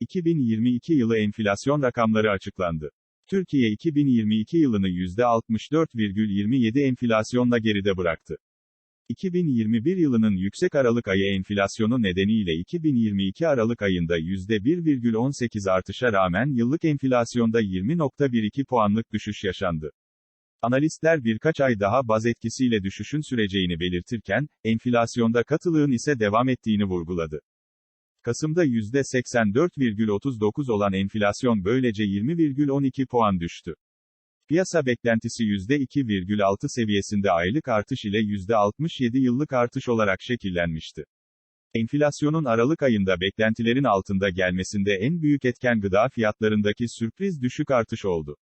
2022 yılı enflasyon rakamları açıklandı. Türkiye 2022 yılını %64,27 enflasyonla geride bıraktı. 2021 yılının yüksek Aralık ayı enflasyonu nedeniyle 2022 Aralık ayında %1,18 artışa rağmen yıllık enflasyonda 20.12 puanlık düşüş yaşandı. Analistler birkaç ay daha baz etkisiyle düşüşün süreceğini belirtirken, enflasyonda katılığın ise devam ettiğini vurguladı. Kasım'da %84,39 olan enflasyon böylece 20,12 puan düştü. Piyasa beklentisi %2,6 seviyesinde aylık artış ile %67 yıllık artış olarak şekillenmişti. Enflasyonun Aralık ayında beklentilerin altında gelmesinde en büyük etken gıda fiyatlarındaki sürpriz düşük artış oldu.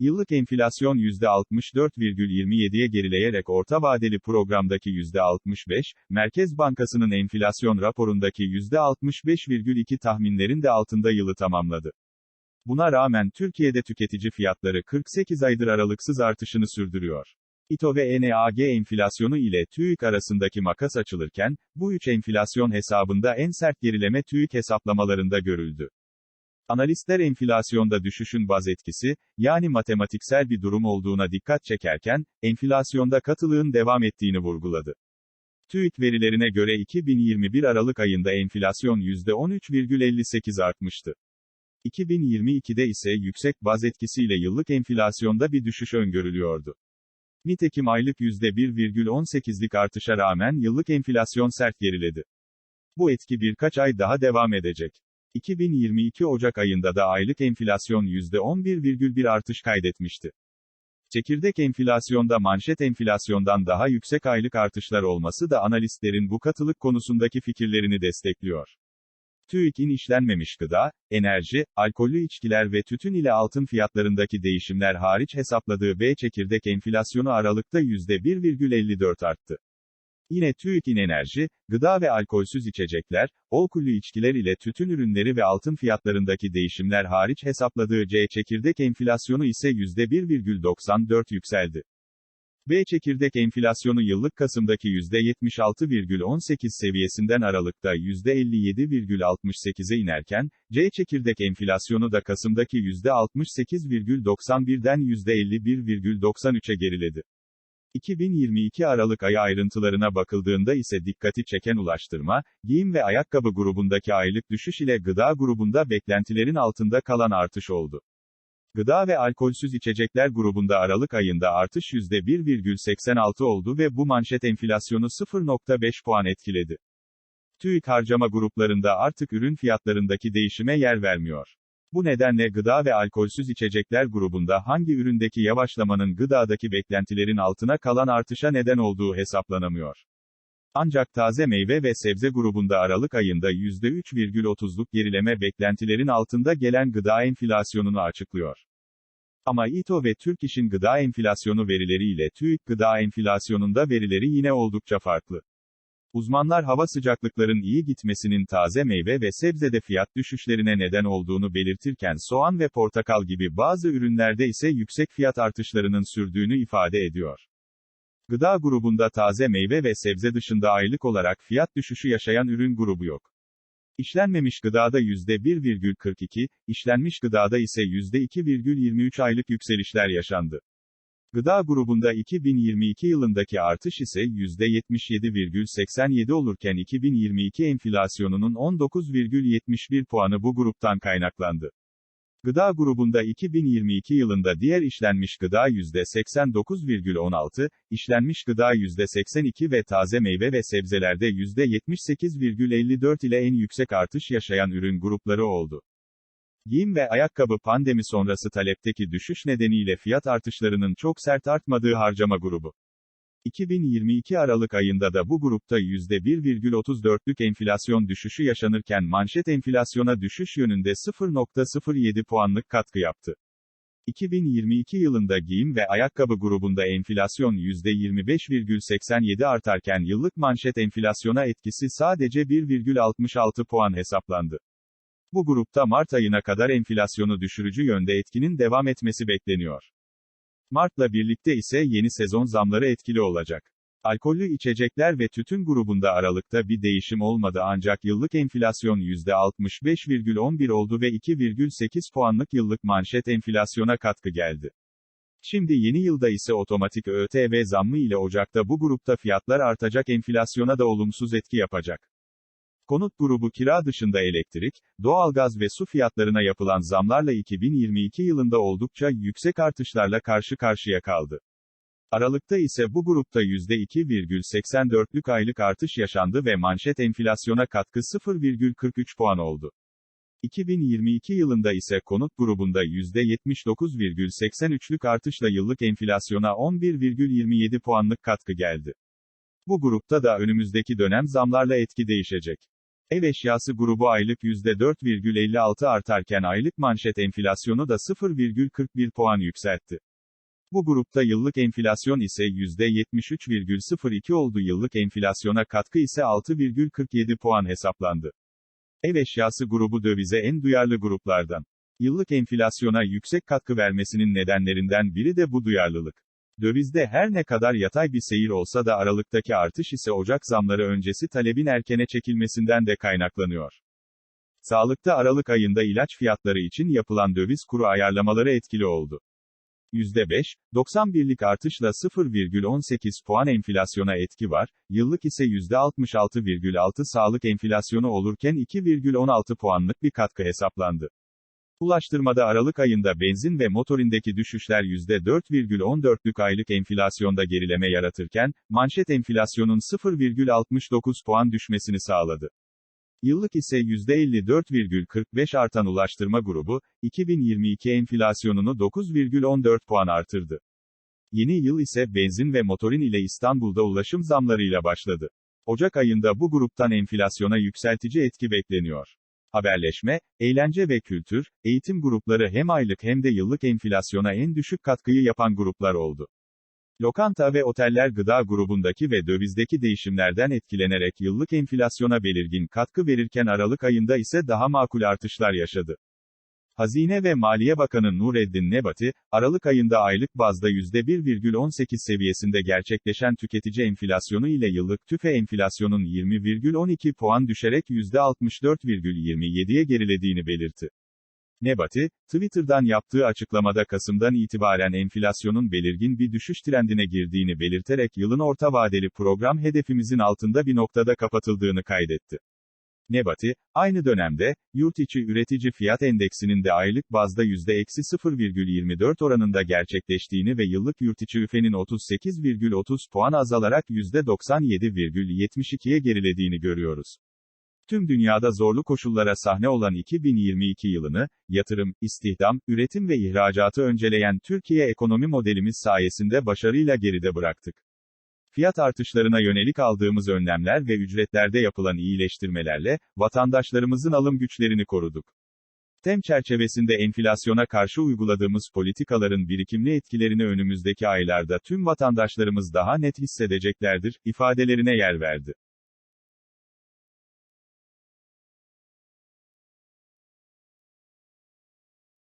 Yıllık enflasyon %64,27'ye gerileyerek orta vadeli programdaki %65, Merkez Bankası'nın enflasyon raporundaki %65,2 tahminlerin de altında yılı tamamladı. Buna rağmen Türkiye'de tüketici fiyatları 48 aydır aralıksız artışını sürdürüyor. İTO ve NAG enflasyonu ile TÜİK arasındaki makas açılırken, bu üç enflasyon hesabında en sert gerileme TÜİK hesaplamalarında görüldü. Analistler enflasyonda düşüşün baz etkisi, yani matematiksel bir durum olduğuna dikkat çekerken, enflasyonda katılığın devam ettiğini vurguladı. TÜİK verilerine göre 2021 Aralık ayında enflasyon %13,58 artmıştı. 2022'de ise yüksek baz etkisiyle yıllık enflasyonda bir düşüş öngörülüyordu. Nitekim aylık %1,18'lik artışa rağmen yıllık enflasyon sert geriledi. Bu etki birkaç ay daha devam edecek. 2022 Ocak ayında da aylık enflasyon %11,1 artış kaydetmişti. Çekirdek enflasyonda manşet enflasyondan daha yüksek aylık artışlar olması da analistlerin bu katılık konusundaki fikirlerini destekliyor. TÜİK'in işlenmemiş gıda, enerji, alkollü içkiler ve tütün ile altın fiyatlarındaki değişimler hariç hesapladığı B çekirdek enflasyonu Aralık'ta %1,54 arttı. Yine TÜİK'in enerji, gıda ve alkolsüz içecekler, alkollü içkiler ile tütün ürünleri ve altın fiyatlarındaki değişimler hariç hesapladığı C çekirdek enflasyonu ise %1,94 yükseldi. B çekirdek enflasyonu yıllık Kasım'daki %76,18 seviyesinden Aralık'ta %57,68'e inerken, C çekirdek enflasyonu da Kasım'daki %68,91'den %51,93'e geriledi. 2022 Aralık ayı ayrıntılarına bakıldığında ise dikkati çeken ulaştırma, giyim ve ayakkabı grubundaki aylık düşüş ile gıda grubunda beklentilerin altında kalan artış oldu. Gıda ve alkolsüz içecekler grubunda Aralık ayında artış %1,86 oldu ve bu manşet enflasyonu 0,5 puan etkiledi. TÜİK harcama gruplarında artık ürün fiyatlarındaki değişime yer vermiyor. Bu nedenle gıda ve alkolsüz içecekler grubunda hangi üründeki yavaşlamanın gıdadaki beklentilerin altına kalan artışa neden olduğu hesaplanamıyor. Ancak taze meyve ve sebze grubunda Aralık ayında %3,30'luk gerileme beklentilerin altında gelen gıda enflasyonunu açıklıyor. Ama İTO ve Türk İş'in gıda enflasyonu verileriyle TÜİK gıda enflasyonunda verileri yine oldukça farklı. Uzmanlar hava sıcaklıkların iyi gitmesinin taze meyve ve sebzede fiyat düşüşlerine neden olduğunu belirtirken soğan ve portakal gibi bazı ürünlerde ise yüksek fiyat artışlarının sürdüğünü ifade ediyor. Gıda grubunda taze meyve ve sebze dışında aylık olarak fiyat düşüşü yaşayan ürün grubu yok. İşlenmemiş gıdada %1,42, işlenmiş gıdada ise %2,23 aylık yükselişler yaşandı. Gıda grubunda 2022 yılındaki artış ise %77,87 olurken 2022 enflasyonunun 19,71 puanı bu gruptan kaynaklandı. Gıda grubunda 2022 yılında diğer işlenmiş gıda %89,16, işlenmiş gıda %82 ve taze meyve ve sebzelerde %78,54 ile en yüksek artış yaşayan ürün grupları oldu. Giyim ve ayakkabı pandemi sonrası talepteki düşüş nedeniyle fiyat artışlarının çok sert artmadığı harcama grubu. 2022 Aralık ayında da bu grupta %1,34'lük enflasyon düşüşü yaşanırken manşet enflasyona düşüş yönünde 0,07 puanlık katkı yaptı. 2022 yılında giyim ve ayakkabı grubunda enflasyon %25,87 artarken yıllık manşet enflasyona etkisi sadece 1,66 puan hesaplandı. Bu grupta Mart ayına kadar enflasyonu düşürücü yönde etkinin devam etmesi bekleniyor. Mart'la birlikte ise yeni sezon zamları etkili olacak. Alkollü içecekler ve tütün grubunda Aralık'ta bir değişim olmadı ancak yıllık enflasyon %65,11 oldu ve 2,8 puanlık yıllık manşet enflasyona katkı geldi. Şimdi yeni yılda ise otomatik ÖTV zammı ile Ocak'ta bu grupta fiyatlar artacak enflasyona da olumsuz etki yapacak. Konut grubu kira dışında elektrik, doğalgaz ve su fiyatlarına yapılan zamlarla 2022 yılında oldukça yüksek artışlarla karşı karşıya kaldı. Aralıkta ise bu grupta %2,84'lük aylık artış yaşandı ve manşet enflasyona katkı 0,43 puan oldu. 2022 yılında ise konut grubunda %79,83'lük artışla yıllık enflasyona 11,27 puanlık katkı geldi. Bu grupta da önümüzdeki dönem zamlarla etki değişecek. Ev eşyası grubu aylık %4,56 artarken aylık manşet enflasyonu da 0,41 puan yükseltti. Bu grupta yıllık enflasyon ise %73,02 oldu yıllık enflasyona katkı ise 6,47 puan hesaplandı. Ev eşyası grubu dövize en duyarlı gruplardan. Yıllık enflasyona yüksek katkı vermesinin nedenlerinden biri de bu duyarlılık. Dövizde her ne kadar yatay bir seyir olsa da Aralık'taki artış ise Ocak zamları öncesi talebin erkene çekilmesinden de kaynaklanıyor. Sağlıkta Aralık ayında ilaç fiyatları için yapılan döviz kuru ayarlamaları etkili oldu. %5, 91'lik artışla 0,18 puan enflasyona etki var, yıllık ise %66,6 sağlık enflasyonu olurken 2,16 puanlık bir katkı hesaplandı. Ulaştırmada Aralık ayında benzin ve motorindeki düşüşler %4,14'lük aylık enflasyonda gerileme yaratırken, manşet enflasyonun 0,69 puan düşmesini sağladı. Yıllık ise %54,45 artan ulaştırma grubu, 2022 enflasyonunu 9,14 puan artırdı. Yeni yıl ise benzin ve motorin ile İstanbul'da ulaşım zamlarıyla başladı. Ocak ayında bu gruptan enflasyona yükseltici etki bekleniyor. Haberleşme, eğlence ve kültür, eğitim grupları hem aylık hem de yıllık enflasyona en düşük katkıyı yapan gruplar oldu. Lokanta ve oteller gıda grubundaki ve dövizdeki değişimlerden etkilenerek yıllık enflasyona belirgin katkı verirken Aralık ayında ise daha makul artışlar yaşadı. Hazine ve Maliye Bakanı Nureddin Nebati, Aralık ayında aylık bazda %1,18 seviyesinde gerçekleşen tüketici enflasyonu ile yıllık tüfe enflasyonun 20,12 puan düşerek %64,27'ye gerilediğini belirtti. Nebati, Twitter'dan yaptığı açıklamada Kasım'dan itibaren enflasyonun belirgin bir düşüş trendine girdiğini belirterek yılın orta vadeli program hedefimizin altında bir noktada kapatıldığını kaydetti. Nebati, aynı dönemde, yurt içi üretici fiyat endeksinin de aylık bazda %-0,24 oranında gerçekleştiğini ve yıllık yurt içi üfenin 38,30 puan azalarak %97,72'ye gerilediğini görüyoruz. Tüm dünyada zorlu koşullara sahne olan 2022 yılını, yatırım, istihdam, üretim ve ihracatı önceleyen Türkiye ekonomi modelimiz sayesinde başarıyla geride bıraktık. Fiyat artışlarına yönelik aldığımız önlemler ve ücretlerde yapılan iyileştirmelerle, vatandaşlarımızın alım güçlerini koruduk. TEM çerçevesinde enflasyona karşı uyguladığımız politikaların birikimli etkilerini önümüzdeki aylarda tüm vatandaşlarımız daha net hissedeceklerdir, ifadelerine yer verdi.